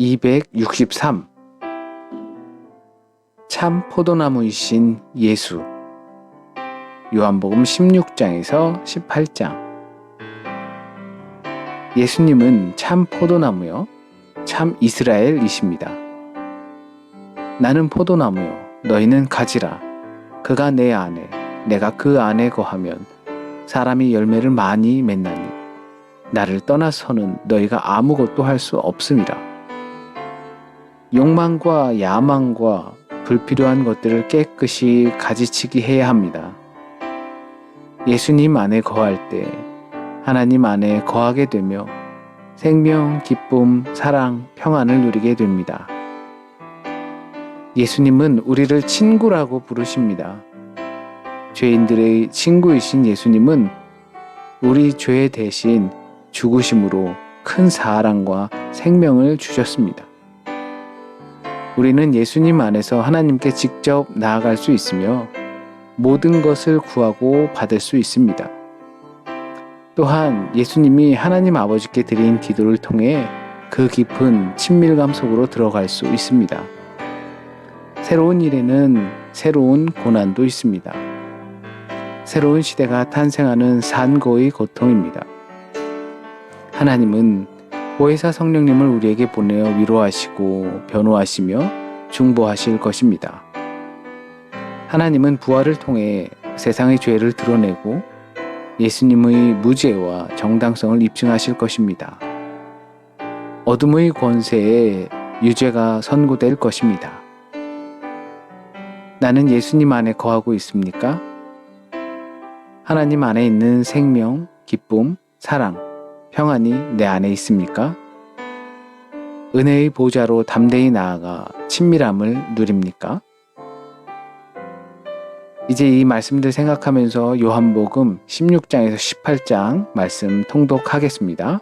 263. 참 포도나무이신 예수. 요한복음 16장에서 18장. 예수님은 참 포도나무요. 참 이스라엘이십니다. 나는 포도나무요. 너희는 가지라. 그가 내 안에, 내가 그 안에 거하면 사람이 열매를 많이 맺나니 나를 떠나서는 너희가 아무것도 할 수 없음이라. 욕망과 야망과 불필요한 것들을 깨끗이 가지치기 해야 합니다. 예수님 안에 거할 때 하나님 안에 거하게 되며 생명, 기쁨, 사랑, 평안을 누리게 됩니다. 예수님은 우리를 친구라고 부르십니다. 죄인들의 친구이신 예수님은 우리 죄 대신 죽으심으로 큰 사랑과 생명을 주셨습니다. 우리는 예수님 안에서 하나님께 직접 나아갈 수 있으며 모든 것을 구하고 받을 수 있습니다. 또한 예수님이 하나님 아버지께 드린 기도를 통해 그 깊은 친밀감 속으로 들어갈 수 있습니다. 새로운 일에는 새로운 고난도 있습니다. 새로운 시대가 탄생하는 산고의 고통입니다. 하나님은 보혜사 성령님을 우리에게 보내어 위로하시고 변호하시며 중보하실 것입니다. 하나님은 부활을 통해 세상의 죄를 드러내고 예수님의 무죄와 정당성을 입증하실 것입니다. 어둠의 권세에 유죄가 선고될 것입니다. 나는 예수님 안에 거하고 있습니까? 하나님 안에 있는 생명, 기쁨, 사랑, 평안이 내 안에 있습니까? 은혜의 보좌로 담대히 나아가 친밀함을 누립니까? 이제 이 말씀들 생각하면서 요한복음 16장에서 18장 말씀 통독하겠습니다.